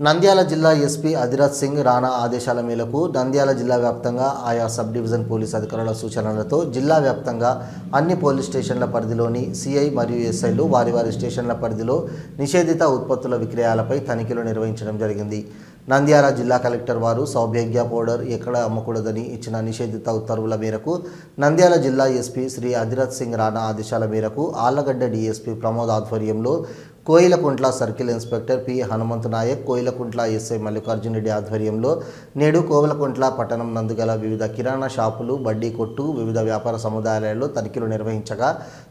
నంద్యాల జిల్లా ఎస్పీ అధిరాజ్ సింగ్ రాణా ఆదేశాల మేరకు నంద్యాల జిల్లా వ్యాప్తంగా ఆయా సబ్ డివిజన్ పోలీస్ అధికారుల సూచనలతో జిల్లా వ్యాప్తంగా అన్ని పోలీస్ స్టేషన్ల పరిధిలోని సిఐ మరియు ఎస్ఐలు వారి వారి స్టేషన్ల పరిధిలో నిషేధిత ఉత్పత్తుల విక్రయాలపై తనిఖీలు నిర్వహించడం జరిగింది. నంద్యాల జిల్లా కలెక్టర్ వారు సౌభాగ్య పౌడర్ ఎక్కడ అమ్మకూడదని ఇచ్చిన నిషేధిత ఉత్తర్వుల మేరకు నంద్యాల జిల్లా ఎస్పీ శ్రీ అధిరత్ సింగ్ రాణా ఆదేశాల మేరకు ఆళ్ళగడ్డ డీఎస్పీ ప్రమోద్ ఆధ్వర్యంలో Koilakuntla circle inspector P. Hanumanth Nayak Koilakuntla SI Mallikarjuna Reddy ఆధ్వర్యంలో నేడు కోవలకుంట్ల పట్టణం నందుగల వివిధ కిరాణా షాపులు బడ్డీ కొట్టు వివిధ వ్యాపార సముదాయాలలో తనిఖీలు నిర్వహించగా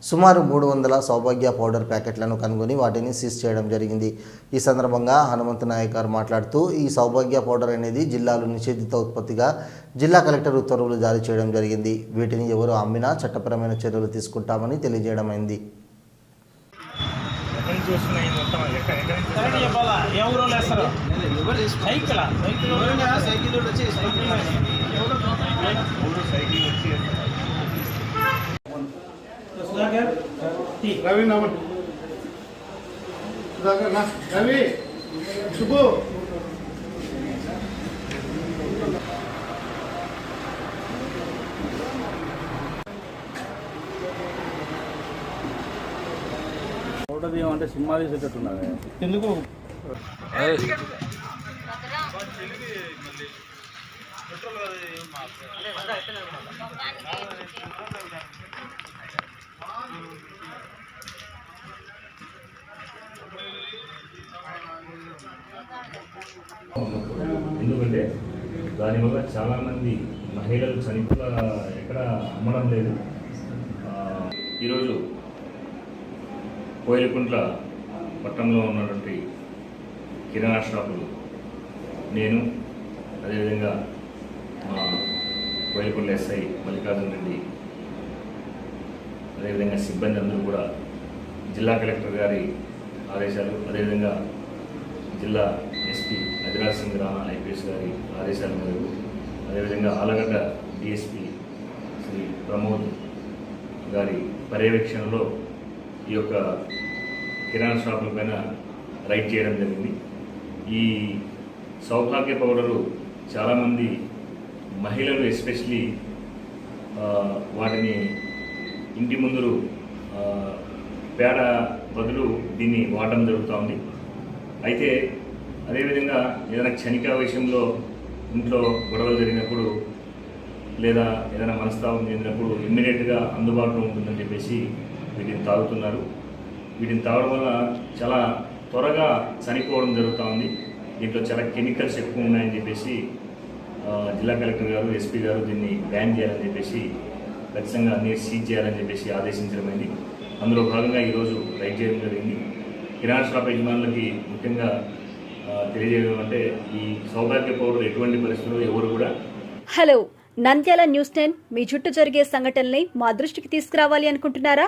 సుమారు మూడు వందల సౌభాగ్య పౌడర్ ప్యాకెట్లను కనుగొని వాటిని సీజ్ చేయడం జరిగింది. ఈ సందర్భంగా హనుమంత్ నాయక్ గారు మాట్లాడుతూ ఈ సౌభాగ్య పౌడర్ అనేది జిల్లాలో నిషేధిత ఉత్పత్తిగా జిల్లా కలెక్టర్ ఉత్తర్వులు జారీ చేయడం జరిగింది. వీటిని ఎవరు అమ్మినా చట్టపరమైన చర్యలు తీసుకుంటామని తెలియజేయడమైంది వస్తున్నాయి మొత్తం ఎక్కడ ఎక్కడి నుంచి కరెక్ట్? చెప్పాలా? ఊరోళ్ళు వేస్తారు? సైకిల్? సైకిల్ సైకిల్ వచ్చి సైకిల్ మూడు సైకిల్ వచ్చి సుధాకర్ టీ. రవి నమన్. రవి శుభు ఫోటో తీయమంటే సినిమా తీసేటట్టున్నది. ఎందుకు? ఎందుకంటే దానివల్ల చాలామంది మహిళలు చనిపోల ఎక్కడ అమ్మడం లేదు. ఆ, ఈరోజు కోయిలకుంట్ల పట్టణంలో ఉన్నటువంటి కిరాణా షాపులు. నేను అదేవిధంగా మా కోయిలకుంట్ల ఎస్ఐ మల్లికార్జున రెడ్డి అదేవిధంగా సిబ్బంది అందరూ కూడా జిల్లా కలెక్టర్ గారి ఆదేశాలు అదేవిధంగా జిల్లా ఎస్పీ అధిరాజ్ సింగ్ రాణా ఐపీఎస్ గారి ఆదేశాల మేరకు అదేవిధంగా ఆలగడ్డ డిఎస్పీ శ్రీ ప్రమోద్ గారి పర్యవేక్షణలో ఈ యొక్క కిరాణా షాపుల పైన రైడ్ చేయడం జరిగింది. ఈ సౌభాగ్య పౌడరు చాలామంది మహిళలు ఎస్పెషలీ వాటిని ఇంటి ముందు పేడ బదులు దీన్ని వాడడం జరుగుతూ ఉంది. అయితే అదేవిధంగా ఏదైనా క్షణిక విషయంలో ఇంట్లో గొడవలు జరిగినప్పుడు లేదా ఏదైనా మనస్తాపం చెందినప్పుడు ఇమ్మీడియట్గా అందుబాటులో ఉంటుందని చెప్పేసి వీటిని తాగుతున్నారు. వీటిని తాగడం వల్ల చాలా త్వరగా చనిపోవడం జరుగుతూ ఉంది. దీంట్లో చాలా కెమికల్స్ ఎక్కువ ఉన్నాయని చెప్పేసి జిల్లా కలెక్టర్ గారు ఎస్పీ గారు దీన్ని బ్యాన్ చేయాలని చెప్పేసి ఖచ్చితంగా అన్ని సీజ్ చేయాలని చెప్పేసి ఆదేశించడమైంది అందులో భాగంగా ఈరోజు రైడ్ చేయడం జరిగింది. కిరాణా షాప్ యజమానులకి ముఖ్యంగా తెలియజేయడం అంటే ఈ సౌభాగ్య పౌరులు ఎటువంటి పరిస్థితుల్లో ఎవరు కూడా హలో నంద్యాల న్యూస్ టెన్ మీ చుట్టూ జరిగే సంఘటనల్ని మా దృష్టికి తీసుకురావాలి అనుకుంటున్నారా?